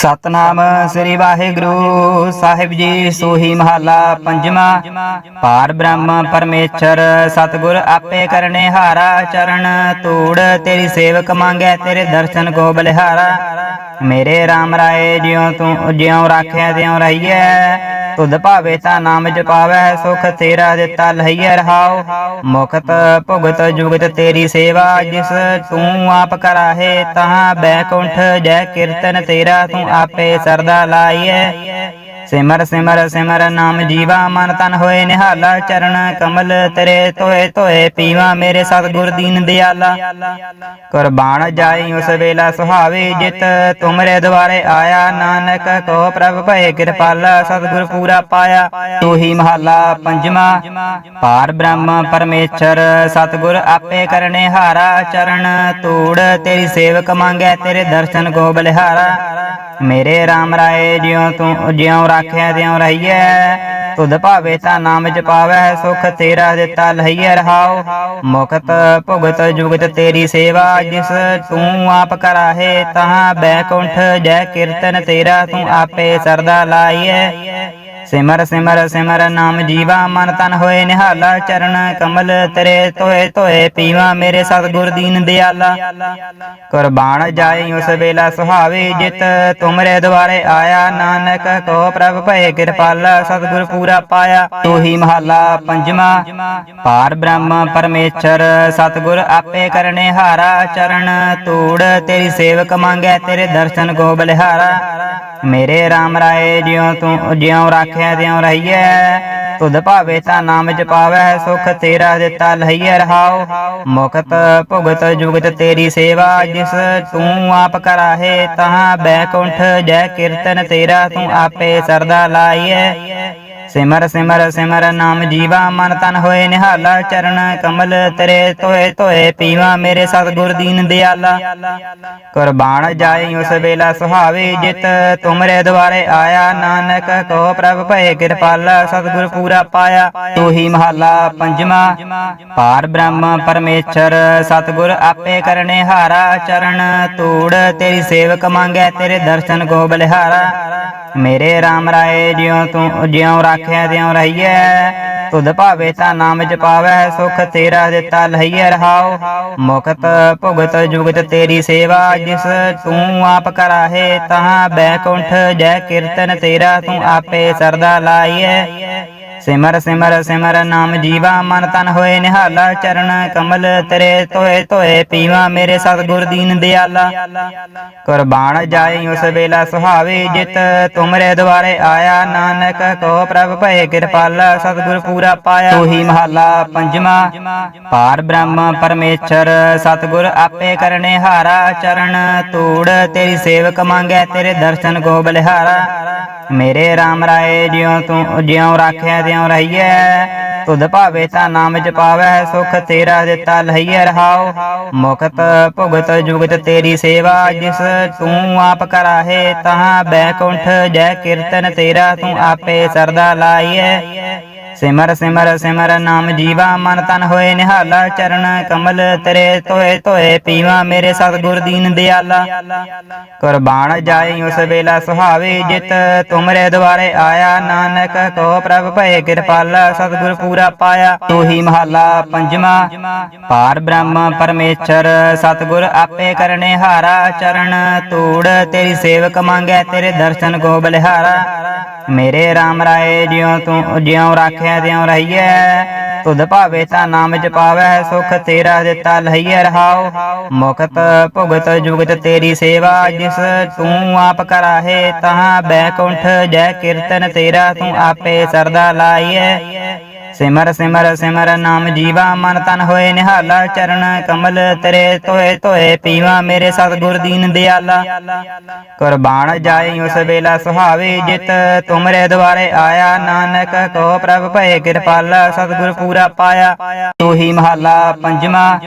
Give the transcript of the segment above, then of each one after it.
ਸਤਨਾਮ ਸ੍ਰੀ ਵਾਹਿਗੁਰੂ ਸਾਹਿਬ ਜੀ, ਸੋਹੀ ਮਹੱਲਾ ਪੰਜਵਾਂ। ਪਾਰ ਬ੍ਰਹਮ ਪਰਮੇਸ਼ਰ, ਸਤਿਗੁਰ ਆਪੇ ਕਰਨੇ ਹਾਰਾ ਚਰਨ। ਧੂੜ ਤੇਰੀ ਸੇਵਕ ਮੰਗੈ, ਤੇਰੇ ਦਰਸ਼ਨ ਕੋ ਬਲਿਹਾਰਾ। ਮੇਰੇ RAM ਰਾਏ ਜਿਉ ਤੂੰ, ਜਿਉ ਰਾਖਿਆ, ਤਿਉ ਰਹੀਐ। ਤੁਧ ਭਾਵੇ ਤਾਂ ਨਾਮ ਜਪਾਵੈ ਸੁਖ ਤੇਰਾ ਦਿੱਤਾ ਲਈਐ ਰਹਾਉ। ਮੁਖਤ ਭੁਗਤ ਜੁਗਤ ਤੇਰੀ ਸੇਵਾ ਜਿਸ ਤੂੰ ਆਪ ਕਰਾਹੇ ਤਹਾਂ ਬੈਕੁੰਠ ਜੈ ਕੀਰਤਨ ਤੇਰਾ ਤੂੰ ਆਪੇ ਸਰਦਾ ਲਾਈਐ। ਸਿਮਰ ਸਿਮਰ ਸਿਮਰ ਨਾਮ ਜੀਵਾ ਮਨ ਤਨ ਹੋਏ ਨਿਹਾਲਾ ਚਰਨ ਕਮਲ ਤੇਰੇ ਤੋਏ ਤੋਏ ਪੀਵਾ ਮੇਰੇ ਸਤਿਗੁਰ ਦੀਨ ਦਿਆਲਾ। ਕੁਰਬਾਨ ਜਾਈ ਉਸ ਵੇਲਾ ਸੁਹਾਵੇ ਜਿਤ, ਤੁਮਰੇ ਦੁਆਰੇ ਆਇਆ ਨਾਨਕ, ਕੋ ਪ੍ਰਭ ਭਏ ਕਿਰਪਾਲਾ, ਸਤਿਗੁਰ ਪੂਰਾ ਪਾਇਆ। ਤੂੰ ਹੀ ਮਹੱਲਾ ਪੰਜਵਾਂ, ਪਾਰ ਬ੍ਰਹਮ ਪਰਮੇਸ਼ਰ, ਸਤਿਗੁਰ ਆਪੇ ਕਰਨੇ ਹਾਰਾ ਚਰਨ। ਤੂੜ ਤੇਰੀ ਸੇਵਕ ਮੰਗੈ, ਤੇਰੇ ਦਰਸ਼ਨ ਕੋ ਬਲਿਹਾਰਾ ਮੇਰੇ RAM ਰਾਏ ਜਿਉ ਤੂੰ, ਜਿਉ ਰਾਖਿਆ ਤਿਉ ਰਹੀਐ, ਤੁਧ ਭਾਵੇ ਤਾਂ ਨਾਮ ਜਪਾਵੈ ਸੁਖ ਤੇਰਾ ਦਿੱਤਾ ਲਈਐ ਰਹਾਉ। ਮੁਖਤ ਭੁਗਤ ਜੁਗਤ ਤੇਰੀ ਸੇਵਾ, ਜਿਸ ਤੂੰ ਆਪ ਕਰਾਹੇ, ਤਹਾਂ ਬੈਕੁੰਠ ਜੈ ਕੀਰਤਨ ਤੇਰਾ ਤੂੰ ਆਪੇ ਸਰਦਾ ਲਾਈਐ ਸਿਮਰ ਸਿਮਰ ਸਿਮਰ ਨਾਮ ਜੀਵਾ, ਮਨ ਤਨ ਹੋਏ ਨਿਹਾਲਾ, ਚਰਨ ਕਮਲ ਤੇਰੇ ਤੋਏ ਤੋਏ ਪੀਵਾ ਮੇਰੇ ਸਤਿਗੁਰ ਦੀਨ ਦਿਆਲਾ। ਕੁਰਬਾਨ ਜਾਈ ਉਸ ਵੇਲਾ ਸੁਹਾਵੇ ਜਿਤ, ਤੁਮਰੇ ਦੁਆਰੇ ਆਇਆ ਨਾਨਕ, ਕੋ ਪ੍ਰਭ ਭਏ ਕਿਰਪਾਲਾ, ਸਤਿਗੁਰ ਪੂਰਾ ਪਾਇਆ, ਤੂੰ ਹੀ ਮਹਾਲਾ ਪੰਜਵਾਂ। ਪਾਰ ਬ੍ਰਹਮ ਪਰਮੇਸ਼ਰ, ਸਤਿਗੁਰ ਆਪੇ ਕਰਨੇ ਹਾਰਾ, ਚਰਨ ਤੂੜ ਤੇਰੀ ਸੇਵਕ ਮੰਗੈ, ਤੇਰੇ ਦਰਸ਼ਨ ਕੋ ਬਲਿਹਾਰਾ ਮੇਰੇ RAM ਰਾਏ ਜਿਉ ਤੂੰ, ਜਿਉ ਰਾਖਿਆ ਤਿਉ ਰਹੀਐ, ਤੁਧ ਭਾਵੇ ਤਾਂ ਨਾਮ ਜਪਾਵੈ, ਸੁਖ ਤੇਰਾ ਦਿੱਤਾ ਲਈਐ ਰਹਾਉ। ਮੁਕਤ ਭੁਗਤ ਜੁਗਤ ਤੇਰੀ ਸੇਵਾ, ਜਿਸ ਤੂੰ ਆਪ ਕਰਾਹੇ, ਤਹਾਂ ਬੈਕੁੰਠ ਜੈ ਕੀਰਤਨ ਤੇਰਾ ਤੂੰ ਆਪੇ ਸਰਦਾ ਲਾਈਐ। ਸਿਮਰ ਸਿਮਰ ਸਿਮਰ ਨਾਮ ਜੀਵਾ, ਮਨ ਤਨ ਹੋਏ ਨਿਹਾਲਾ, ਚਰਨ ਕਮਲ ਤੇਰੇ ਤੋਏ ਤੋਏ ਪੀਵਾ ਮੇਰੇ ਸਤਿਗੁਰ ਦੀਨ ਦਿਆਲਾ। ਕੁਰਬਾਨ ਜਾਈ ਉਸ ਵੇਲਾ ਸੁਹਾਵੇ ਜਿਤ, ਤੁਮਰੇ ਦੁਆਰੇ ਆਇਆ ਨਾਨਕ ਕੋ ਪ੍ਰਭ ਭਏ ਕਿਰਪਾਲਾ, ਸਤਿਗੁਰ ਪੂਰਾ ਪਾਇਆ, ਤੂੰ ਹੀ ਮਹੱਲਾ ਪੰਜਵਾਂ। ਪਾਰ ਬ੍ਰਹਮ ਪਰਮੇਸ਼ਰ, ਸਤਿਗੁਰ ਆਪੇ ਕਰਨੇ ਹਾਰਾ, ਚਰਨ ਤੂੜ ਤੇਰੀ ਸੇਵਕ ਮੰਗੈ, ਤੇਰੇ ਦਰਸ਼ਨ ਕੋ ਬਲਿਹਾਰਾ ਮੇਰੇ RAM ਰਾਏ ਜਿਉ ਤੂੰ, ਜਿਉ ਰਾਖਿਆ ਤਿਉ ਰਹੀਐ, ਤੁਧ ਭਾਵੇ ਤਾਂ ਨਾਮ ਜਪਾਵੈ ਸੁਖ ਤੇਰਾ ਦਿੱਤਾ ਲਈਐ ਰਹਾਉ। ਮੁਕਤ ਭੁਗਤ ਜੁਗਤ ਤੇਰੀ ਸੇਵਾ, ਜਿਸ ਤੂੰ ਆਪ ਕਰਾਹੇ, ਤਹਾਂ ਬੈਕੁੰਠ ਜੈ ਕੀਰਤਨ ਤੇਰਾ ਤੂੰ ਆਪੇ ਸਰਦਾ ਲਾਈਐ ਸਿਮਰ ਸਿਮਰ ਸਿਮਰ ਨਾਮ ਜੀਵਾ, ਮਨ ਤਨ ਹੋਏ ਨਿਹਾਲਾ, ਚਰਨ ਕਮਲ ਤੇਰੇ ਤੋਏ ਤੋਏ ਪੀਵਾ ਮੇਰੇ ਸਤਿਗੁਰ ਦੀਨ ਦਿਆਲਾ। ਕੁਰਬਾਨ ਜਾਈ ਉਸ ਵੇਲਾ ਸੁਹਾਵੇ ਜਿਤ, ਤੁਮਰੇ ਦੁਆਰੇ ਆਇਆ ਨਾਨਕ ਕੋ ਪ੍ਰਭ ਭਏ ਕਿਰਪਾਲਾ, ਸਤਿਗੁਰ ਪੂਰਾ ਪਾਇਆ। ਤੂੰ ਹੀ ਮਹੱਲਾ ਪੰਜਵਾਂ, ਪਾਰ ਬ੍ਰਹਮ ਪਰਮੇਸ਼ਰ, ਸਤਿਗੁਰ ਆਪੇ ਕਰਨੇ ਹਾਰਾ, ਚਰਨ ਤੂੜ ਤੇਰੀ ਸੇਵਕ ਮੰਗੈ, ਤੇਰੇ ਦਰਸ਼ਨ ਕੋ ਬਲਿਹਾਰਾ ਮੇਰੇ RAM ਰਾਏ ਜਿਉ ਤੂੰ, ਜਿਉ ਰਾਖਿਆ ਤਿਉ ਰਹੀਐ, ਤੁਧ ਭਾਵੇ ਤਾਂ ਨਾਮ ਜਪਾਵੈ, ਸੁਖ ਤੇਰਾ ਦਿੱਤਾ ਲਈਐ ਰਹਾਉ। ਮੁਖਤ ਭੁਗਤ ਜੁਗਤ ਤੇਰੀ ਸੇਵਾ, ਜਿਸ ਤੂੰ ਆਪ ਕਰਾਹੇ, ਤਹਾਂ ਬੈਕੁੰਠ ਜੈ ਕੀਰਤਨ ਤੇਰਾ ਤੂੰ ਆਪੇ ਸਰਦਾ ਲਾਈਐ। ਸਿਮਰ ਸਿਮਰ ਸਿਮਰ ਨਾਮ ਜੀਵਾ, ਮਨ ਤਨ ਹੋਏ ਨਿਹਾਲਾ, ਚਰਨ ਕਮਲ ਤੇਰੇ ਤੋਏ ਤੋਏ ਪੀਵਾ ਮੇਰੇ ਸਤਿਗੁਰ ਦੀਨ ਦਿਆਲਾ। ਕੁਰਬਾਨ ਜਾਈ ਉਸ ਵੇਲਾ ਸੁਹਾਵੇ ਜਿਤ, ਤੁਮਰੇ ਦੁਆਰੇ ਆਇਆ ਨਾਨਕ, ਕੋ ਪ੍ਰਭ ਭਏ ਕਿਰਪਾਲਾ, ਸਤਿਗੁਰ ਪੂਰਾ ਪਾਇਆ ਤੂੰ ਹੀ ਮਹੱਲਾ ਪੰਜਵਾਂ। ਪਾਰ ਬ੍ਰਹਮ ਪਰਮੇਸ਼ਰ, ਸਤਿਗੁਰ ਆਪੇ ਕਰਨੇ ਹਾਰਾ, ਚਰਨ ਤੂੜ ਤੇਰੀ ਸੇਵਕ ਮੰਗੈ, ਤੇਰੇ ਦਰਸ਼ਨ ਕੋ ਬਲਿਹਾਰਾ ਮੇਰੇ RAM ਰਾਏ ਜਿਉ ਤੂੰ ਜਿਉ ਰਾਖਿਆ ਤਿਉ ਰਹੀਐ ਤੁਧ ਭਾਵੇ ਤਾਂ ਨਾਮ ਜਪਾਵੈ ਸੁਖ ਤੇਰਾ ਦਿੱਤਾ ਲਈਐ ਰਹਾਉ। ਮੁਖਤ ਭੁਗਤ ਜੁਗਤ ਤੇਰੀ ਸੇਵਾ ਜਿਸ ਤੂੰ ਆਪ ਕਰਾਹੇ ਤਹਾਂ ਬੈਕੁੰਠ ਜੈ ਕੀਰਤਨ ਤੇਰਾ ਤੂੰ ਆਪੇ ਸਰਦਾ ਲਾਈਐ। ਸਿਮਰ ਸਿਮਰ ਸਿਮਰ ਨਾਮ ਜੀਵਾ, ਮਨ ਤਨ ਹੋਏ ਨਿਹਾਲਾ, ਚਰਨ ਕਮਲ ਤੇਰੇ ਤੋਏ ਤੋਏ ਪੀਵਾ ਮੇਰੇ ਸਤਿਗੁਰ ਦੀਨ ਦਿਆਲਾ। ਕੁਰਬਾਨ ਜਾਈ ਉਸ ਵੇਲਾ ਸੁਹਾਵੇ ਜਿਤ, ਤੁਮਰੇ ਦੁਆਰੇ ਆਇਆ ਨਾਨਕ, ਕੋ ਪ੍ਰਭ ਭਏ ਕਿਰਪਾਲਾ, ਸਤਿਗੁਰ ਪੂਰਾ ਪਾਇਆ। ਤੂੰ ਹੀ ਮਹੱਲਾ ਪੰਜਵਾਂ,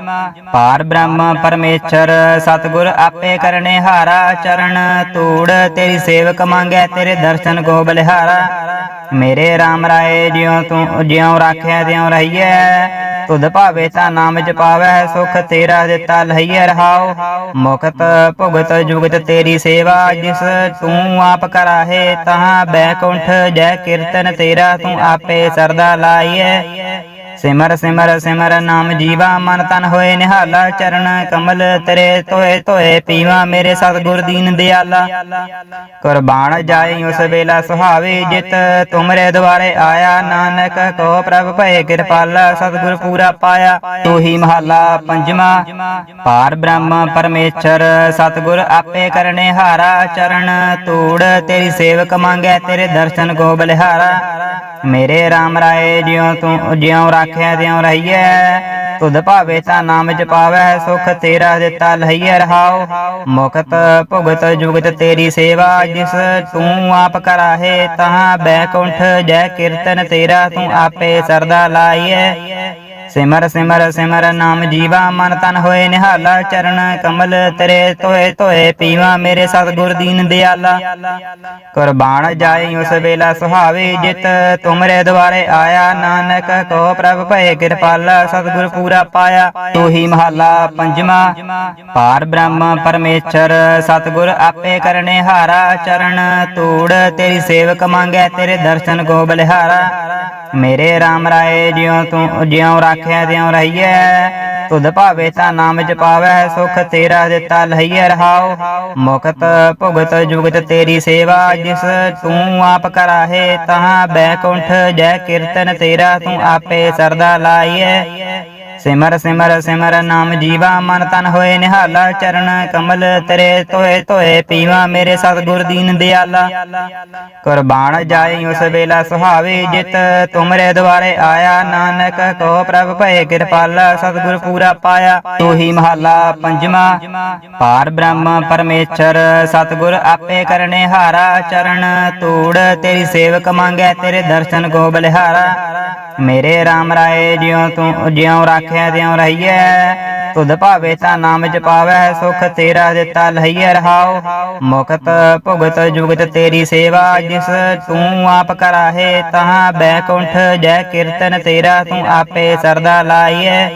ਪਾਰ ਬ੍ਰਹਮ ਪਰਮੇਸ਼ਰ, ਸਤਿਗੁਰ ਆਪੇ ਕਰਨੇ ਹਾਰਾ, ਚਰਨ ਤੂੜ ਤੇਰੀ ਸੇਵਕ ਮੰਗੈ, ਤੇਰੇ ਦਰਸ਼ਨ ਕੋ ਬਲਿਹਾਰਾ। ਮੇਰੇ RAM ਰਾਏ ਜਿਉ ਤੂੰ, ਜਿਉ ਰਾਖਿਆ ਤਿਉ ਰਹੀਐ, ਤੁਧ ਭਾਵੇ ਤਾਂ ਨਾਮ ਜਪਾਵੈ, ਸੁਖ ਤੇਰਾ ਦਿੱਤਾ ਲਈਐ ਰਹਾਉ। ਮੁਕਤ ਭੁਗਤ ਜੁਗਤ ਤੇਰੀ ਸੇਵਾ, ਜਿਸ ਤੂੰ ਆਪ ਕਰਾਹੇ ਤਹਾਂ ਬੈਕੁੰਠ ਜੈ ਕੀਰਤਨ ਤੇਰਾ ਤੂੰ ਆਪੇ ਸਰਦਾ ਲਾਈਐ ਸਿਮਰ ਸਿਮਰ ਸਿਮਰ ਨਾਮ ਜੀਵਾ ਮਨ ਤਨ ਹੋਏ ਨਿਹਾਲਾ ਚਰਨ ਕਮਲ ਤੇਰੇ ਤੋਏ ਤੋਏ ਪੀਵਾ ਮੇਰੇ ਸਤਿਗੁਰ ਦੀਨ ਦਿਆਲਾ। ਕੁਰਬਾਨ ਜਾਈ ਉਸ ਵੇਲਾ ਸੁਹਾਵੇ ਜਿਤ, ਤੁਮਰੇ ਦੁਆਰੇ ਆਇਆ ਨਾਨਕ, ਕੋ ਪ੍ਰਭ ਭਏ ਕਿਰਪਾਲਾ, ਸਤਿਗੁਰ ਪੂਰਾ ਪਾਇਆ। ਤੂੰ ਹੀ ਮਹੱਲਾ ਪੰਜਵਾਂ, ਪਾਰ ਬ੍ਰਹਮ ਪਰਮੇਸ਼ਰ, ਸਤਿਗੁਰ ਆਪੇ ਕਰਨੇ ਹਾਰਾ ਚਰਨ। ਤੂੜ ਤੇਰੀ ਸੇਵਕ ਮੰਗੈ, ਤੇਰੇ ਦਰਸ਼ਨ ਕੋ ਬਲਿਹਾਰਾ ਮੇਰੇ RAM ਰਾਏ ਜਿਉ ਤੂੰ, ਜਿਉ ਰਾਖਿਆ ਤਿਉ ਰਹੀਐ। ਤੁਧ ਭਾਵੇ ਤਾਂ ਨਾਮ ਜਪਾਵੈ ਸੁਖ ਤੇਰਾ ਦਿੱਤਾ ਲਈਐ ਰਹਾਉ। ਮੁਕਤ ਭੁਗਤ ਜੁਗਤ ਤੇਰੀ ਸੇਵਾ, ਜਿਸ ਤੂੰ ਆਪ ਕਰਾਹੇ, ਤਹਾਂ ਬੈਕੁੰਠ ਜੈ ਕੀਰਤਨ ਤੇਰਾ ਤੂੰ ਆਪੇ ਸਰਦਾ ਲਾਈਐ ਸਿਮਰ ਸਿਮਰ ਸਿਮਰ ਨਾਮ ਜੀਵਾ, ਮਨ ਤਨ ਹੋਏ ਨਿਹਾਲਾ, ਚਰਨ ਕਮਲ ਤੇਰੇ ਤੋਏ ਤੋਏ ਪੀਵਾ ਮੇਰੇ ਸਤਿਗੁਰ ਦੀਨ ਦਿਆਲਾ। ਕੁਰਬਾਨ ਜਾਈ ਉਸ ਵੇਲਾ ਸੁਹਾਵੇ, ਜਿਤ ਤੁਮਰੇ ਦੁਆਰੇ ਆਇਆ, ਨਾਨਕ ਕੋ ਪ੍ਰਭ ਭਏ ਕਿਰਪਾਲਾ, ਸਤਿਗੁਰ ਪੂਰਾ ਪਾਇਆ। ਤੂੰ ਹੀ ਮਹਾਲਾ ਪੰਜਵਾਂ, ਪਾਰ ਬ੍ਰਹਮ ਪਰਮੇਸ਼ਰ, ਸਤਿਗੁਰ ਆਪੇ ਕਰਨੇ ਹਾਰਾ, ਚਰਨ ਤੂੜ ਤੇਰੀ ਸੇਵਕ ਮੰਗੈ, ਤੇਰੇ ਦਰਸ਼ਨ ਕੋ ਬਲਿਹਾਰਾ ਮੇਰੇ RAM ਰਾਏ ਜਿਉ ਤੂੰ, ਜਿਉ ਰਾਖਿਆ ਤਿਉ ਰਹੀਐ, ਤੁਧ ਭਾਵੇ ਤਾਂ ਨਾਮ ਜਪਾਵੈ, ਸੁਖ ਤੇਰਾ ਦਿੱਤਾ ਲਈਐ ਰਹਾਉ। ਮੁਕਤ ਭੁਗਤ ਜੁਗਤ ਤੇਰੀ ਸੇਵਾ, ਜਿਸ ਤੂੰ ਆਪ ਕਰਾਹੇ, ਤਹਾਂ ਬੈਕੁੰਠ ਜੈ ਕੀਰਤਨ ਤੇਰਾ ਤੂੰ ਆਪੇ ਸਰਦਾ ਲਾਈਐ। ਸਿਮਰ ਸਿਮਰ ਸਿਮਰ ਨਾਮ ਜੀਵਾ, ਮਨ ਤਨ ਹੋਏ ਨਿਹਾਲਾ, ਚਰਨ ਕਮਲ ਤੇਰੇ ਤੋਏ ਤੋਏ ਪੀਵਾ ਮੇਰੇ ਸਤਿਗੁਰ ਦੀਨ ਦਿਆਲਾ। ਕੁਰਬਾਨ ਜਾਈ ਉਸ ਵੇਲਾ ਸੁਹਾਵੇ ਜਿਤ, ਤੁਮਰੇ ਦੁਆਰੇ ਆਇਆ ਨਾਨਕ, ਕੋ ਪ੍ਰਭ ਭਏ ਕਿਰਪਾਲਾ, ਸਤਿਗੁਰ ਪੂਰਾ ਪਾਇਆ। ਤੂੰ ਹੀ ਮਹਾਲਾ ਪੰਜਵਾਂ, ਪਾਰ ਬ੍ਰਹਮ ਪਰਮੇਸ਼ਰ, ਸਤਿਗੁਰ ਆਪੇ ਕਰਨੇ ਹਾਰਾ, ਚਰਨ ਤੂੜ ਤੇਰੀ ਸੇਵਕ ਮੰਗੈ, ਤੇਰੇ ਦਰਸ਼ਨ ਕੋ ਬਲਿਹਾਰਾ ਮੇਰੇ RAM ਰਾਏ ਜਿਉ ਤੂੰ, ਜਿਉ ਰਾਖਿਆ ਤਿਉ ਰਹੀਐ। ਤੁਧ ਭਾਵੇ ਤਾਂ ਨਾਮ ਜਪਾਵੈ, ਸੁਖ ਤੇਰਾ ਦਿੱਤਾ ਲਈਐ ਰਹਾਉ। ਮੁਕਤ ਭੁਗਤ ਜੁਗਤ ਤੇਰੀ ਸੇਵਾ, ਜਿਸ ਤੂੰ ਆਪ ਕਰਾਹੇ, ਤਹਾਂ ਬੈਕੁੰਠ ਜੈ ਕੀਰਤਨ ਤੇਰਾ ਤੂੰ ਆਪੇ ਸਰਦਾ ਲਾਈਐ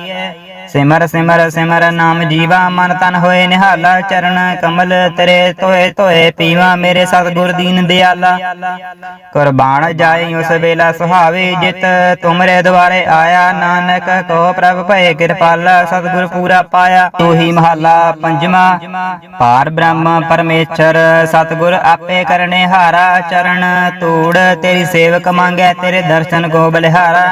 ਸਿਮਰ ਸਿਮਰ ਸਿਮਰ ਨਾਮ ਜੀਵਾ, ਮਨ ਤਨ ਹੋਏ ਨਿਹਾਲਾ, ਚਰਨ ਕਮਲ ਤੇਰੇ ਤੋਏ ਤੋਏ ਪੀਵਾ ਮੇਰੇ ਸਤਿਗੁਰ ਦੀਨ ਦਿਆਲਾ। ਕੁਰਬਾਨ ਜਾਈ ਉਸ ਵੇਲਾ ਸੁਹਾਵੇ ਜਿਤ, ਤੁਮਰੇ ਦੁਆਰੇ ਆਇਆ ਨਾਨਕ ਕੋ ਪ੍ਰਭ ਭਏ ਕਿਰਪਾਲਾ, ਸਤਿਗੁਰ ਪੂਰਾ ਪਾਇਆ, ਤੂੰ ਹੀ ਮਹਾਲਾ ਪੰਜਵਾਂ। ਪਾਰ ਬ੍ਰਹਮ ਪਰਮੇਸ਼ਰ, ਸਤਿਗੁਰ ਆਪੇ ਕਰਨੇ ਹਾਰਾ, ਚਰਨ ਤੂੜ ਤੇਰੀ ਸੇਵਕ ਮੰਗੈ, ਤੇਰੇ ਦਰਸ਼ਨ ਕੋ ਬਲਿਹਾਰਾ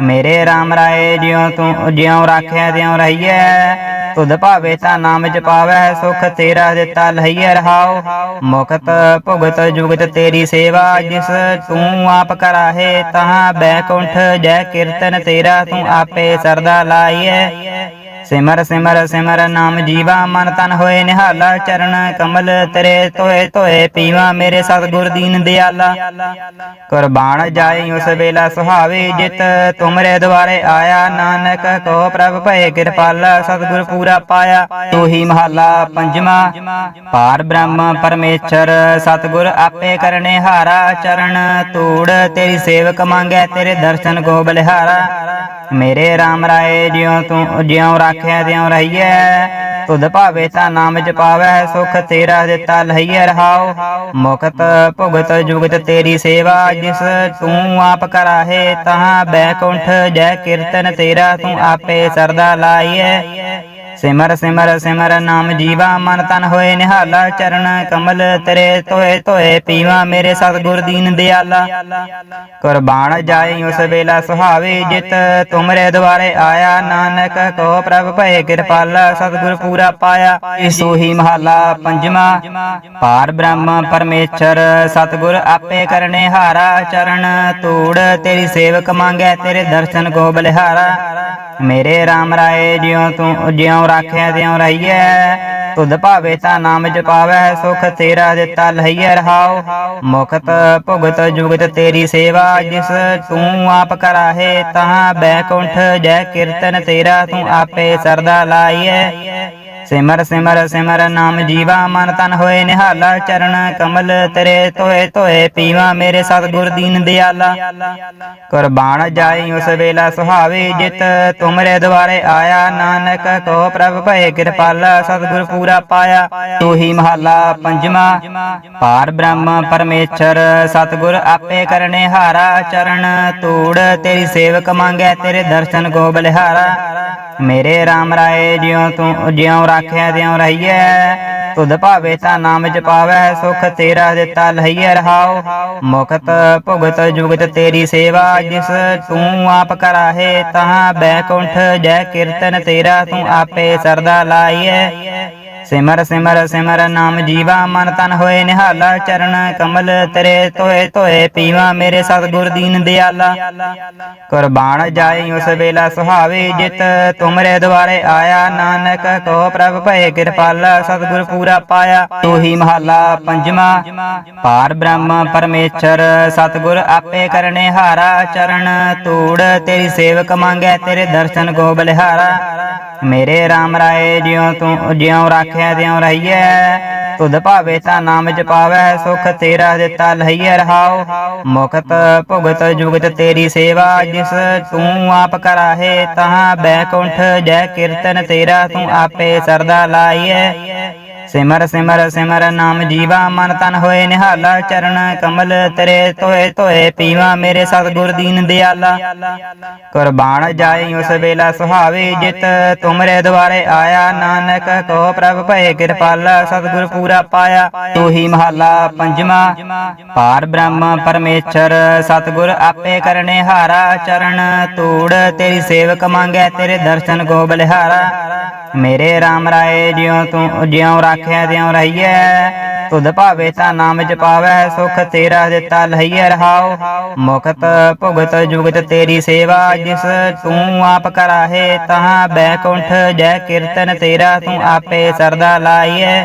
ਮੇਰੇ RAM ਰਾਏ ਜਿਉ ਤੂੰ, ਜਿਉ ਰਾਖਿਆ ਤਿਉ ਰਹੀਐ। ਤੁਧ ਭਾਵੇ ਤਾਂ ਨਾਮ ਜਪਾਵੈ ਸੁਖ ਤੇਰਾ ਦਿੱਤਾ ਲਈਐ ਰਹਾਉ। ਮੁਕਤ ਭੁਗਤ ਜੁਗਤ ਤੇਰੀ ਸੇਵਾ, ਜਿਸ ਤੂੰ ਆਪ ਕਰਾਹੇ ਤਹਾਂ ਬੈਕੁੰਠ ਜੈ ਕੀਰਤਨ ਤੇਰਾ ਤੂੰ ਆਪੇ ਸਰਦਾ ਲਾਈਐ। ਸਿਮਰ ਸਿਮਰ ਸਿਮਰ ਨਾਮ ਜੀਵਾ, ਮਨ ਤਨ ਹੋਏ ਨਿਹਾਲਾ, ਚਰਨ ਕਮਲ ਤੇਰੇ ਤੋਏ ਤੋਏ ਪੀਵਾ ਮੇਰੇ ਸਤਿਗੁਰ ਦੀਨ ਦਿਆਲਾ। ਕੁਰਬਾਨ ਜਾਈ ਉਸ ਵੇਲਾ ਸੁਹਾਵੇ, ਜਿਤ ਤੁਮਰੇ ਦੁਆਰੇ ਆਇਆ। ਨਾਨਕ ਕੋ ਪ੍ਰਭ ਭਏ ਕਿਰਪਾਲਾ, ਸਤਿਗੁਰ ਪੂਰਾ ਪਾਇਆ। ਤੂੰ ਹੀ ਮਹੱਲਾ ਪੰਜਵਾਂ। ਪਾਰ ਬ੍ਰਹਮ ਪਰਮੇਸ਼ਰ, ਸਤਿਗੁਰ ਆਪੇ ਕਰਨੇ ਹਾਰਾ। ਚਰਨ ਤੂੜ ਤੇਰੀ ਸੇਵਕ ਮੰਗੈ, ਤੇਰੇ ਦਰਸ਼ਨ ਕੋ ਬਲਿਹਾਰਾ ਮੇਰੇ RAM ਰਾਏ ਜਿਉ ਤੂੰ, ਜਿਉ ਰਾਖਿਆ ਤਿਉ ਰਹੀਐ। ਤੁਧ ਭਾਵੇ ਤਾਂ ਨਾਮ ਜਪਾਵੈ, ਸੁਖ ਤੇਰਾ ਦਿੱਤਾ ਲਈਐ ਰਹਾਉ। ਮੁਕਤ ਭੁਗਤ ਜੁਗਤ ਤੇਰੀ ਸੇਵਾ, ਜਿਸ ਤੂੰ ਆਪ ਕਰਾਹੇ ਤਹਾਂ ਬੈਕੁੰਠ ਜੈ ਕੀਰਤਨ ਤੇਰਾ ਤੂੰ ਆਪੇ ਸਰਦਾ ਲਾਈਐ। ਸਿਮਰ ਸਿਮਰ ਸਿਮਰ ਨਾਮ ਜੀਵਾ, ਮਨ ਤਨ ਹੋਏ ਨਿਹਾਲਾ, ਚਰਨ ਕਮਲ ਤੇਰੇ ਤੋਏ ਤੋਏ ਪੀਵਾ ਮੇਰੇ ਸਤਿਗੁਰ ਦੀਨ ਦਿਆਲਾ। ਕੁਰਬਾਨ ਜਾਈ ਉਸ ਵੇਲਾ ਸੁਹਾਵੇ ਜਿਤ, ਤੁਮਰੇ ਦੁਆਰੇ ਆਇਆ ਨਾਨਕ, ਕੋ ਪ੍ਰਭ ਭਏ ਕਿਰਪਾਲਾ, ਸਤਿਗੁਰ ਪੂਰਾ ਪਾਇਆ ਇਸੋ ਹੀ ਮਹੱਲਾ ਪਾਰ ਬ੍ਰਹਮ ਪਰਮੇਸ਼ਰ, ਸਤਿਗੁਰ ਆਪੇ ਕਰਨੇ ਹਾਰਾ, ਚਰਨ ਤੂੜ ਤੇਰੀ ਸੇਵਕ ਮੰਗੈ, ਤੇਰੇ ਦਰਸ਼ਨ ਕੋ ਬਲਿਹਾਰਾ ਮੇਰੇ RAM ਰਾਏ ਜਿਉ ਤੂੰ, ਜਿਉ ਰਾਖਿਆ, ਤਿਉ ਰਹੀਐ। ਤੁਧ ਭਾਵੇ ਤਾਂ ਨਾਮ ਜਪਾਵੈ, ਸੁਖ ਤੇਰਾ ਦਿੱਤਾ ਲਈਐ ਰਹਾਉ। ਮੁਕਤ ਭੁਗਤ ਜੁਗਤ ਤੇਰੀ ਸੇਵਾ, ਜਿਸ ਤੂੰ ਆਪ ਕਰਾਹੇ ਤਹਾਂ ਬੈਕੁੰਠ ਜੈ ਕੀਰਤਨ ਤੇਰਾ ਤੂੰ ਆਪੇ ਸਰਦਾ ਲਾਈਐ। ਸਿਮਰ ਸਿਮਰ ਸਿਮਰ ਨਾਮ ਜੀਵਾ ਮਨ ਤਨ ਹੋਏ ਨਿਹਾਲਾ ਚਰਨ ਕਮਲ ਤੇਰੇ ਤੋਏ ਤੋਏ ਪੀਵਾ ਮੇਰੇ ਸਤਿਗੁਰ ਦੀਨ ਦਿਆਲਾ। ਕੁਰਬਾਨ ਜਾਈ ਉਸ ਵੇਲਾ ਸੁਹਾਵੇ ਜਿਤ, ਤੁਮਰੇ ਦੁਆਰੇ ਆਇਆ ਨਾਨਕ, ਕੋ ਪ੍ਰਭ ਭਏ ਕਿਰਪਾਲਾ, ਸਤਿਗੁਰ ਪੂਰਾ ਪਾਇਆ। ਤੂੰ ਹੀ ਮਹੱਲਾ ਪੰਜਵਾਂ, ਪਾਰ ਬ੍ਰਹਮ ਪਰਮੇਸ਼ਰ, ਸਤਿਗੁਰ ਆਪੇ ਕਰਨੇ ਹਾਰਾ ਚਰਨ ਤੂੜ ਤੇਰੀ ਸੇਵਕ ਮੰਗੈ, ਤੇਰੇ ਦਰਸ਼ਨ ਕੋ ਬਲਿਹਾਰਾ ਮੇਰੇ RAM ਰਾਏ ਜਿਉ ਤੂੰ, ਜਿਉ ਰਾਖਿਆ ਤਿਉ ਰਹੀਐ, ਤੁਧ ਭਾਵੇ ਤਾਂ ਨਾਮ ਜਪਾਵੈ ਸੁਖ ਤੇਰਾ ਦਿੱਤਾ ਲਈਐ ਰਹਾਉ। ਮੁਕਤ ਭੁਗਤ ਜੁਗਤ ਤੇਰੀ ਸੇਵਾ, ਜਿਸ ਤੂੰ ਆਪ ਕਰਾਹੇ, ਤਹਾਂ ਬੈਕੁੰਠ ਜੈ ਕੀਰਤਨ ਤੇਰਾ ਤੂੰ ਆਪੇ ਸਰਦਾ ਲਾਈਐ। ਸਿਮਰ ਸਿਮਰ ਸਿਮਰ ਨਾਮ ਜੀਵਾ, ਮਨ ਤਨ ਹੋਏ ਨਿਹਾਲਾ, ਚਰਨ ਕਮਲ ਤੇਰੇ ਤੋਏ ਤੋਏ ਪੀਵਾ ਮੇਰੇ ਸਤਿਗੁਰ ਦੀਨ ਦਿਆਲਾ। ਕੁਰਬਾਨ ਜਾਈ ਉਸ ਵੇਲਾ ਸੁਹਾਵੇ ਜਿਤ, ਤੁਮਰੇ ਦੁਆਰੇ ਆਇਆ ਨਾਨਕ, ਕੋ ਪ੍ਰਭ ਭਏ ਕਿਰਪਾਲਾ, ਸਤਿਗੁਰ ਪੂਰਾ ਪਾਇਆ। ਤੂੰ ਹੀ ਮਹਾਲਾ ਪੰਜਵਾਂ, ਪਾਰ ਬ੍ਰਹਮ ਪਰਮੇਸ਼ਰ, ਸਤਿਗੁਰ ਆਪੇ ਕਰਨੇ ਹਾਰਾ, ਚਰਨ ਤੂੜ ਤੇਰੀ ਸੇਵਕ ਮੰਗੈ, ਤੇਰੇ ਦਰਸ਼ਨ ਕੋ ਬਲਿਹਾਰਾ ਮੇਰੇ RAM ਰਾਏ ਜਿਉ ਤੂੰ ਜਿਉ ਰਾਖਿਆ ਤਿਉ ਰਹੀਐ। ਤੁਧ ਭਾਵੇ ਤਾਂ ਨਾਮ ਜਪਾਵੈ ਸੁਖ ਤੇਰਾ ਦਿੱਤਾ ਲਈਐ ਰਹਾਉ। ਮੁਕਤ ਭੁਗਤ ਜੁਗਤ ਤੇਰੀ ਸੇਵਾ ਜਿਸ ਤੂੰ ਆਪ ਕਰਾਹੇ ਤਹਾਂ ਬੈਕੁੰਠ ਜੈ ਕੀਰਤਨ ਤੇਰਾ ਤੂੰ ਆਪੇ ਸਰਦਾ ਲਾਈਐ ਸਿਮਰ ਸਿਮਰ ਸਿਮਰ ਨਾਮ ਜੀਵਾ, ਮਨ ਤਨ ਹੋਏ ਨਿਹਾਲਾ, ਚਰਨ ਕਮਲ ਤੇਰੇ ਤੋਏ ਤੋਏ ਪੀਵਾ ਮੇਰੇ ਸਤਿਗੁਰ ਦੀਨ ਦਿਆਲਾ। ਕੁਰਬਾਨ ਜਾਈ ਉਸ ਵੇਲਾ ਸੁਹਾਵੇ ਜਿਤ, ਤੁਮਰੇ ਦੁਆਰੇ ਆਇਆ ਨਾਨਕ ਕੋ ਪ੍ਰਭ ਭਏ ਕਿਰਪਾਲਾ, ਸਤਿਗੁਰ ਪੂਰਾ ਪਾਇਆ ਤੂੰ ਹੀ ਮਹੱਲਾ ਪੰਜਵਾਂ। ਪਾਰ ਬ੍ਰਹਮ ਪਰਮੇਸ਼ਰ, ਸਤਿਗੁਰ ਆਪੇ ਕਰਨੇ ਹਾਰਾ, ਚਰਨ ਤੂੜ ਤੇਰੀ ਸੇਵਕ ਮੰਗੈ, ਤੇਰੇ ਦਰਸ਼ਨ ਕੋ ਬਲਿਹਾਰਾ ਮੇਰੇ RAM ਰਾਏ ਜਿਉ ਤੂੰ, ਜਿਉ ਰਾਖਿਆ ਤਿਉ ਰਹੀਐ, ਤੁਧ ਭਾਵੇ ਤਾਂ ਨਾਮ ਜਪਾਵੈ, ਸੁਖ ਤੇਰਾ ਦਿੱਤਾ ਲਈਐ ਰਹਾਉ। ਮੁਕਤ ਭੁਗਤ ਜੁਗਤ ਤੇਰੀ ਸੇਵਾ, ਜਿਸ ਤੂੰ ਆਪ ਕਰਾਹੇ, ਤਹਾਂ ਬੈਕੁੰਠ ਜੈ ਕੀਰਤਨ ਤੇਰਾ ਤੂੰ ਆਪੇ ਸਰਦਾ ਲਾਈਐ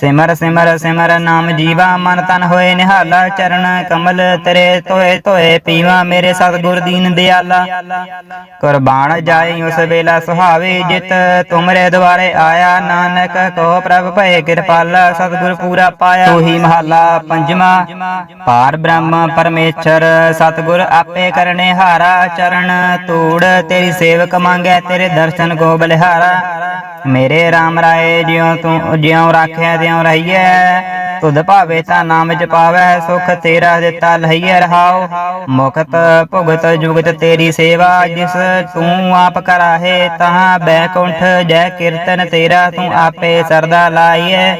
ਸਿਮਰ ਸਿਮਰ ਸਿਮਰ ਨਾਮ ਜੀਵਾ, ਮਨ ਤਨ ਹੋਏ ਨਿਹਾਲਾ, ਚਰਨ ਕਮਲ ਤੇਰੇ ਤੋਏ ਤੋਏ ਪੀਵਾ ਮੇਰੇ ਸਤਿਗੁਰ ਦੀਨ ਦਿਆਲਾ। ਕੁਰਬਾਨ ਜਾਈ ਉਸ ਵੇਲਾ ਸੁਹਾਵੇ ਜਿਤ, ਤੁਮਰੇ ਦੁਆਰੇ ਆਇਆ ਨਾਨਕ ਕੋ ਪ੍ਰਭ ਭਏ ਕਿਰਪਾਲਾ, ਸਤਿਗੁਰ ਪੂਰਾ ਪਾਇਆ। ਤੂੰ ਹੀ ਮਹੱਲਾ ਪਾਰ ਬ੍ਰਹਮ ਪਰਮੇਸ਼ਰ, ਸਤਿਗੁਰ ਆਪੇ ਕਰਨੇ ਹਾਰਾ, ਚਰਨ ਤੂੜ ਤੇਰੀ ਸੇਵਕ ਮੰਗੈ, ਤੇਰੇ ਦਰਸ਼ਨ ਕੋ ਬਲਿਹਾਰਾ ਮੇਰੇ RAM ਰਾਏ ਜਿਉ ਤੂੰ, ਜਿਉ ਰਾਖਿਆ ਤਿਉ ਰਹੀਐ, ਤੁਧ ਭਾਵੇ ਤਾਂ ਨਾਮ ਜਪਾਵੈ ਸੁਖ ਤੇਰਾ ਦਿੱਤਾ ਲਈਐ ਰਹਾਉ। ਮੁਕਤ ਭੁਗਤ ਜੁਗਤ ਤੇਰੀ ਸੇਵਾ, ਜਿਸ ਤੂੰ ਆਪ ਕਰਾਹੇ, ਤਹਾਂ ਬੈਕੁੰਠ ਜੈ ਕੀਰਤਨ ਤੇਰਾ ਤੂੰ ਆਪੇ ਸਰਦਾ ਲਾਈਐ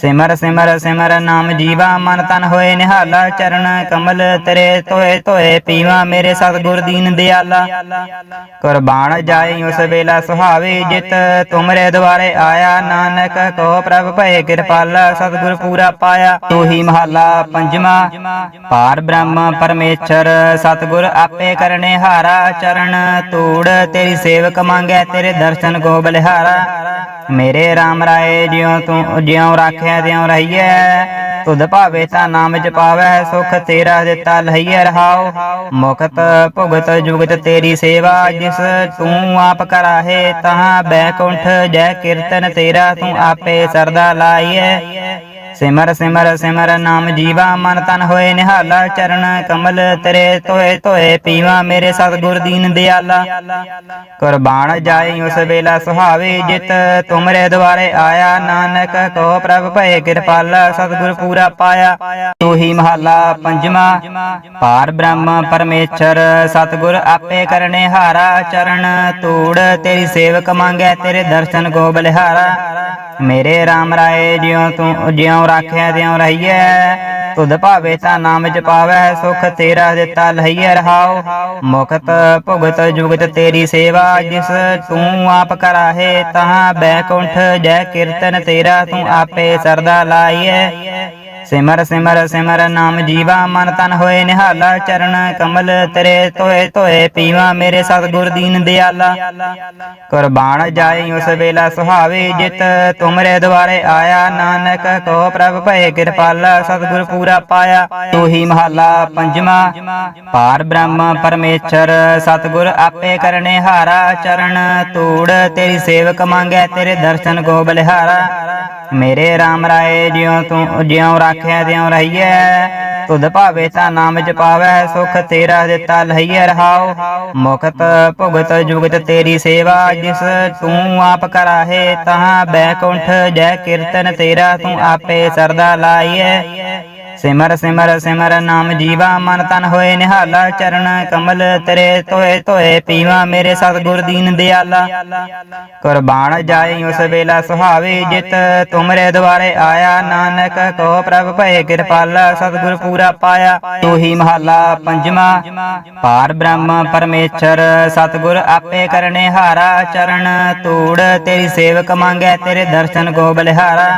ਸਿਮਰ ਸਿਮਰ ਸਿਮਰ ਨਾਮ ਜੀਵਾ, ਮਨ ਤਨ ਹੋਏ ਨਿਹਾਲਾ, ਚਰਨ ਕਮਲ ਤੇਰੇ ਤੋਏ ਤੋਏ ਪੀਵਾ ਮੇਰੇ ਸਤਿਗੁਰ ਦੀਨ ਦਿਆਲਾ। ਕੁਰਬਾਨ ਜਾਈ ਉਸ ਵੇਲਾ ਸੁਹਾਵੇ, ਜਿਤ ਤੁਮਰੇ ਦੁਆਰੇ ਆਇਆ, ਨਾਨਕ ਕੋ ਪ੍ਰਭ ਭਏ ਕਿਰਪਾਲਾ, ਸਤਿਗੁਰ ਪੂਰਾ ਪਾਇਆ। ਤੂੰ ਹੀ ਮਹੱਲਾ ਪੰਜਵਾਂ, ਪਾਰ ਬ੍ਰਹਮ ਪਰਮੇਸ਼ਰ, ਸਤਿਗੁਰ ਆਪੇ ਕਰਨੇ ਹਾਰਾ, ਚਰਨ ਤੂੜ ਤੇਰੀ ਸੇਵਕ ਮੰਗੈ, ਤੇਰੇ ਦਰਸ਼ਨ ਕੋ ਬਲਿਹਾਰਾ ਮੇਰੇ RAM ਰਾਏ ਜਿਉ ਤੂੰ, ਜਿਉ ਰਾਖਿਆ ਤਿਉ ਰਹੀਐ। ਤੁਧ ਭਾਵੇ ਤਾਂ ਨਾਮ ਜਪਾਵੈ ਸੁਖ ਤੇਰਾ ਦਿੱਤਾ ਲਈਐ ਰਹਾਉ। ਮੁਕਤ ਭੁਗਤ ਜੁਗਤ ਤੇਰੀ ਸੇਵਾ, ਜਿਸ ਤੂੰ ਆਪ ਕਰਾਹੇ, ਤਹਾਂ ਬੈਕੁੰਠ ਜੈ ਕੀਰਤਨ ਤੇਰਾ ਤੂੰ ਆਪੇ ਸਰਦਾ ਲਾਈਐ। ਸਿਮਰ ਸਿਮਰ ਸਿਮਰ ਨਾਮ ਜੀਵਾ ਮਨ ਤਨ ਹੋਏ ਨਿਹਾਲਾ ਚਰਨ ਕਮਲ ਤੇਰੇ ਤੋਏ ਤੋਏ ਪੀਵਾ ਮੇਰੇ ਸਤਿਗੁਰ ਦੀਨ ਦਿਆਲਾ। ਕੁਰਬਾਨ ਜਾਈ ਉਸ ਵੇਲਾ ਸੁਹਾਵੇ ਜਿਤ, ਤੁਮਰੇ ਦੁਆਰੇ ਆਇਆ ਨਾਨਕ ਕੋ ਪ੍ਰਭ ਭਏ ਕਿਰਪਾਲਾ, ਸਤਿਗੁਰ ਪੂਰਾ ਪਾਇਆ। ਤੂੰ ਹੀ ਮਹੱਲਾ ਪੰਜਵਾਂ, ਪਾਰ ਬ੍ਰਹਮ ਪਰਮੇਸ਼ਰ, ਸਤਿਗੁਰ ਆਪੇ ਕਰਨੇ ਹਾਰਾ ਚਰਨ ਤੂੜ ਤੇਰੀ ਸੇਵਕ ਮੰਗੈ, ਤੇਰੇ ਦਰਸ਼ਨ ਕੋ ਬਲਿਹਾਰਾ ਮੇਰੇ RAM ਰਾਏ ਜਿਉ ਤੂੰ, ਜਿਉ ਰਾਖਿਆ ਤਿਉ ਰਹੀਐ। ਤੁਧ ਭਾਵੇ ਤਾਂ ਨਾਮ ਜਪਾਵੈ ਸੁਖ ਤੇਰਾ ਦਿੱਤਾ ਲਈਐ ਰਹਾਉ। ਮੁਕਤ ਭੁਗਤ ਜੁਗਤ ਤੇਰੀ ਸੇਵਾ, ਜਿਸ ਤੂੰ ਆਪ ਕਰਾਹੇ, ਤਹਾਂ ਬੈਕੁੰਠ ਜੈ ਕੀਰਤਨ ਤੇਰਾ ਤੂੰ ਆਪੇ ਸਰਦਾ ਲਾਈਐ। ਸਿਮਰ ਸਿਮਰ ਸਿਮਰ ਨਾਮ ਜੀਵਾ, ਮਨ ਤਨ ਹੋਏ ਨਿਹਾਲਾ, ਚਰਨ ਕਮਲ ਤੇਰੇ ਤੋਏ ਤੋਏ ਪੀਵਾ ਮੇਰੇ ਸਤਿਗੁਰ ਦੀਨ ਦਿਆਲਾ। ਕੁਰਬਾਨ ਜਾਈ ਉਸ ਵੇਲਾ ਸੁਹਾਵੇ ਜਿਤ, ਤੁਮਰੇ ਦੁਆਰੇ ਆਇਆ ਨਾਨਕ, ਕੋ ਪ੍ਰਭ ਭਏ ਕਿਰਪਾਲਾ, ਸਤਿਗੁਰ ਪੂਰਾ ਪਾਇਆ। ਤੂੰ ਹੀ ਮਹੱਲਾ ਪੰਜਵਾਂ, ਪਾਰ ਬ੍ਰਹਮ ਪਰਮੇਸ਼ਰ, ਸਤਿਗੁਰ ਆਪੇ ਕਰਨੇ ਹਾਰਾ, ਚਰਨ ਤੂੜ ਤੇਰੀ ਸੇਵਕ ਮੰਗੈ, ਤੇਰੇ ਦਰਸ਼ਨ ਕੋ ਬਲਿਹਾਰਾ ਮੇਰੇ RAM ਰਾਏ ਜਿਉ ਤੂੰ, ਜਿਉ ਰਾਖਿਆ ਤਿਉ ਰਹੀਐ। ਤੁਧ ਭਾਵੇ ਤਾਂ ਨਾਮ ਜਪਾਵੈ ਸੁਖ ਤੇਰਾ ਦਿੱਤਾ ਲਈਐ ਰਹਾਉ। ਮੁਕਤ ਭੁਗਤ ਜੁਗਤ ਤੇਰੀ ਸੇਵਾ, ਜਿਸ ਤੂੰ ਆਪ ਕਰਾਹੇ ਤਹਾਂ ਬੈਕੁੰਠ ਜੈ ਕੀਰਤਨ ਤੇਰਾ ਤੂੰ ਆਪੇ ਸਰਦਾ ਲਾਈਐ। ਸਿਮਰ ਸਿਮਰ ਸਿਮਰ ਨਾਮ ਜੀਵਾ, ਮਨ ਤਨ ਹੋਏ ਨਿਹਾਲਾ, ਚਰਨ ਕਮਲ ਤੇਰੇ ਤੋਏ ਤੋਏ ਪੀਵਾ ਮੇਰੇ ਸਤਿਗੁਰ ਦੀਨ ਦਿਆਲਾ। ਕੁਰਬਾਨ ਜਾਈ ਉਸ ਵੇਲਾ ਸੁਹਾਵੇ ਜਿਤ, ਤੁਮਰੇ ਦੁਆਰੇ ਆਇਆ ਨਾਨਕ, ਕੋ ਪ੍ਰਭ ਭਏ ਕਿਰਪਾਲਾ, ਸਤਿਗੁਰ ਪੂਰਾ ਪਾਇਆ। ਤੂੰ ਹੀ ਮਹੱਲਾ ਪੰਜਵਾਂ, ਪਾਰ ਬ੍ਰਹਮ ਪਰਮੇਸ਼ਰ, ਸਤਿਗੁਰ ਆਪੇ ਕਰਨੇ ਹਾਰਾ ਚਰਨ। ਤੂੜ ਤੇਰੀ ਸੇਵਕ ਮੰਗੈ, ਤੇਰੇ ਦਰਸ਼ਨ ਕੋ ਬਲਿਹਾਰਾ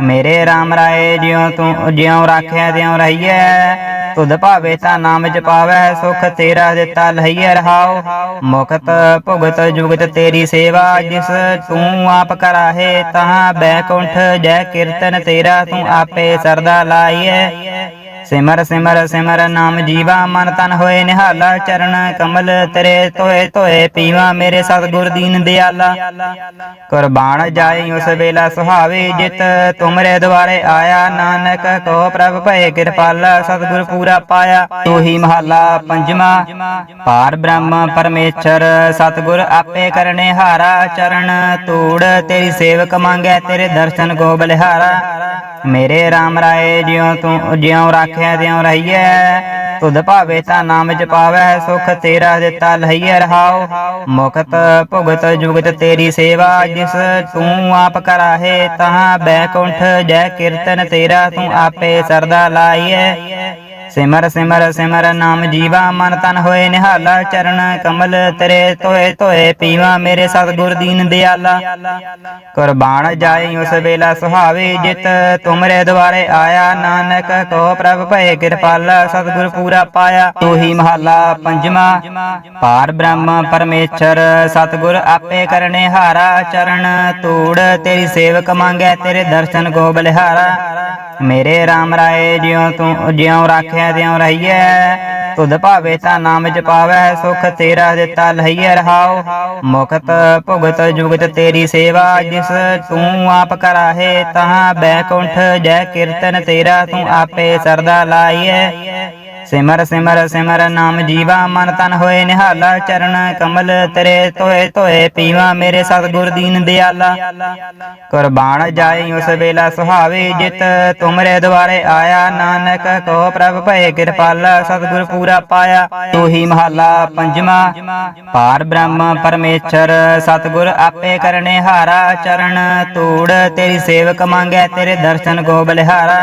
ਮੇਰੇ RAM ਰਾਏ ਜਿਉ ਤੂੰ, ਜਿਉ ਰਾਖਿਆ ਤਿਉ ਰਹੀਐ। ਤੁਧ ਭਾਵੇ ਤਾਂ ਨਾਮ ਜਪਾਵੈ ਸੁਖ ਤੇਰਾ ਦਿੱਤਾ ਲਈਐ ਰਹਾਉ। ਮੁਕਤ ਭੁਗਤ ਜੁਗਤ ਤੇਰੀ ਸੇਵਾ, ਜਿਸ ਤੂੰ ਆਪ ਕਰਾਹੇ, ਤਹਾਂ ਬੈਕੁੰਠ ਜੈ ਕੀਰਤਨ ਤੇਰਾ ਤੂੰ ਆਪੇ ਸਰਦਾ ਲਾਈਐ। ਸਿਮਰ ਸਿਮਰ ਸਿਮਰ ਨਾਮ ਜੀਵਾ, ਮਨ ਤਨ ਹੋਏ ਨਿਹਾਲਾ, ਚਰਨ ਕਮਲ ਤੇਰੇ ਤੋਏ ਤੋਏ ਪੀਵਾ ਮੇਰੇ ਸਤਿਗੁਰ ਦੀਨ ਦਿਆਲਾ। ਕੁਰਬਾਨ ਜਾਈ ਉਸ ਵੇਲਾ ਸੁਹਾਵੇ, ਜਿਤ ਤੁਮਰੇ ਦੁਆਰੇ ਆਇਆ, ਨਾਨਕ ਕੋ ਪ੍ਰਭ ਭਏ ਕਿਰਪਾਲਾ, ਸਤਿਗੁਰ ਪੂਰਾ ਪਾਇਆ। ਤੂੰ ਹੀ ਮਹੱਲਾ ਪੰਜਵਾਂ, ਪਾਰ ਬ੍ਰਹਮ ਪਰਮੇਸ਼ਰ, ਸਤਿਗੁਰ ਆਪੇ ਕਰਨੇ ਹਾਰਾ, ਚਰਨ ਤੂੜ ਤੇਰੀ ਸੇਵਕ ਮੰਗੈ, ਤੇਰੇ ਦਰਸ਼ਨ ਕੋ ਬਲਿਹਾਰਾ ਮੇਰੇ RAM ਰਾਏ ਜਿਉ ਤੂੰ ਜਿਉ ਰਾਖਿਆ ਤਿਉ ਰਹੀਐ ਤੁਧ ਭਾਵੇ ਤਾਂ ਨਾਮ ਜਪਾਵੈ ਸੁਖ ਤੇਰਾ ਦਿੱਤਾ ਲਈਐ ਰਹਾਉ। ਮੁਕਤ ਭੁਗਤ ਜੁਗਤ ਤੇਰੀ ਸੇਵਾ ਜਿਸ ਤੂੰ ਆਪ ਕਰਾਹੇ ਤਹਾਂ ਬੈਕੁੰਠ ਜੈ ਕੀਰਤਨ ਤੇਰਾ ਤੂੰ ਆਪੇ ਸਰਦਾ ਲਾਈਐ। ਸਿਮਰ ਸਿਮਰ ਸਿਮਰ ਨਾਮ ਜੀਵਾ, ਮਨ ਤਨ ਹੋਏ ਨਿਹਾਲਾ, ਚਰਨ ਕਮਲ ਤੇਰੇ ਤੋਏ ਤੋਏ ਪੀਵਾ ਮੇਰੇ ਸਤਿਗੁਰ ਦੀਨ ਦਿਆਲਾ। ਕੁਰਬਾਨ ਜਾਈ ਉਸ ਵੇਲਾ ਸੁਹਾਵੇ ਜਿਤ, ਤੁਮਰੇ ਦੁਆਰੇ ਆਇਆ ਨਾਨਕ ਕੋ ਪ੍ਰਭ ਭਏ ਕਿਰਪਾਲਾ, ਸਤਿਗੁਰ ਪੂਰਾ ਪਾਇਆ। ਤੂੰ ਹੀ ਮਹੱਲਾ ਪੰਜਵਾਂ, ਪਾਰ ਬ੍ਰਹਮ ਪਰਮੇਸ਼ਰ, ਸਤਿਗੁਰ ਆਪੇ ਕਰਨੇ ਹਾਰਾ, ਚਰਨ ਤੂੜ ਤੇਰੀ ਸੇਵਕ ਮੰਗੈ, ਤੇਰੇ ਦਰਸ਼ਨ ਕੋ ਬਲਿਹਾਰਾ ਮੇਰੇ RAM ਰਾਏ ਜਿਉ ਤੂੰ, ਜਿਉ ਰਾਖਿਆ ਤਿਉ ਰਹੀਐ। ਤੁਧ ਭਾਵੇ ਤਾਂ ਨਾਮ ਜਪਾਵੈ ਸੁਖ ਤੇਰਾ ਦਿੱਤਾ ਲਈਐ ਰਹਾਉ। ਮੁਕਤ ਭੁਗਤ ਜੁਗਤ ਤੇਰੀ ਸੇਵਾ, ਜਿਸ ਤੂੰ ਆਪ ਕਰਾਹੇ ਤਹਾਂ ਬੈਕੁੰਠ ਜੈ ਕੀਰਤਨ ਤੇਰਾ ਤੂੰ ਆਪੇ ਸਰਦਾ ਲਾਈਐ। ਸਿਮਰ ਸਿਮਰ ਸਿਮਰ ਨਾਮ ਜੀਵਾ, ਮਨ ਤਨ ਹੋਏ ਨਿਹਾਲਾ, ਚਰਨ ਕਮਲ ਤੇਰੇ ਤੋਏ ਤੋਏ ਪੀਵਾ ਮੇਰੇ ਸਤਿਗੁਰ ਦੀਨ ਦਿਆਲਾ। ਕੁਰਬਾਨ ਜਾਈ ਉਸ ਵੇਲਾ ਸੁਹਾਵੇ ਜਿਤ, ਤੁਮਰੇ ਦੁਆਰੇ ਆਇਆ ਨਾਨਕ, ਕੋ ਪ੍ਰਭ ਭਏ ਕਿਰਪਾਲਾ, ਸਤਿਗੁਰ ਪੂਰਾ ਪਾਇਆ। ਤੂੰ ਹੀ ਮਹੱਲਾ ਪੰਜਵਾਂ, ਪਾਰ ਬ੍ਰਹਮ ਪਰਮੇਸ਼ਰ, ਸਤਿਗੁਰ ਆਪੇ ਕਰਨੇ ਹਾਰਾ ਚਰਨ। ਤੂੜ ਤੇਰੀ ਸੇਵਕ ਮੰਗੈ, ਤੇਰੇ ਦਰਸ਼ਨ ਕੋ ਬਲਿਹਾਰਾ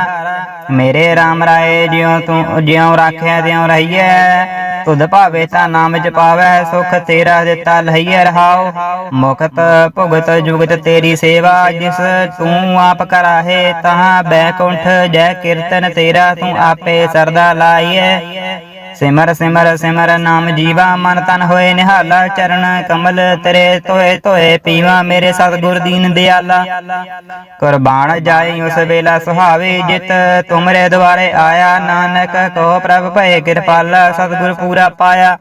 ਮੇਰੇ RAM ਰਾਏ ਜਿਉ ਤੂੰ, ਜਿਉ ਰਾਖਿਆ ਤਿਉ ਰਹੀਐ, ਤੁਧ ਭਾਵੇ ਤਾਂ ਨਾਮ ਜਪਾਵੈ ਸੁਖ ਤੇਰਾ ਦਿੱਤਾ ਲਈਐ ਰਹਾਉ। ਮੁਕਤ ਭੁਗਤ ਜੁਗਤ ਤੇਰੀ ਸੇਵਾ, ਜਿਸ ਤੂੰ ਆਪ ਕਰਾਹੇ, ਤਹਾਂ ਬੈਕੁੰਠ ਜੈ ਕੀਰਤਨ ਤੇਰਾ ਤੂੰ ਆਪੇ ਸਰਦਾ ਲਾਈਐ। ਸਿਮਰ ਸਿਮਰ ਸਿਮਰ ਨਾਮ ਜੀਵਾ, ਮਨ ਤਨ ਹੋਏ ਨਿਹਾਲਾ, ਚਰਨ ਕਮਲ ਤੇਰੇ ਤੋਏ ਤੋਏ ਪੀਵਾ ਮੇਰੇ ਸਤਿਗੁਰ ਦੀਨ ਦਿਆਲਾ। ਕੁਰਬਾਨ ਜਾਈ ਉਸ ਵੇਲਾ ਸੁਹਾਵੇ ਜਿਤ, ਤੁਮਰੇ ਦੁਆਰੇ ਆਇਆ ਨਾਨਕ ਕੋ ਪ੍ਰਭ ਭਏ ਕਿਰਪਾਲਾ, ਸਤਿਗੁਰ ਪੂਰਾ ਪਾਇਆ।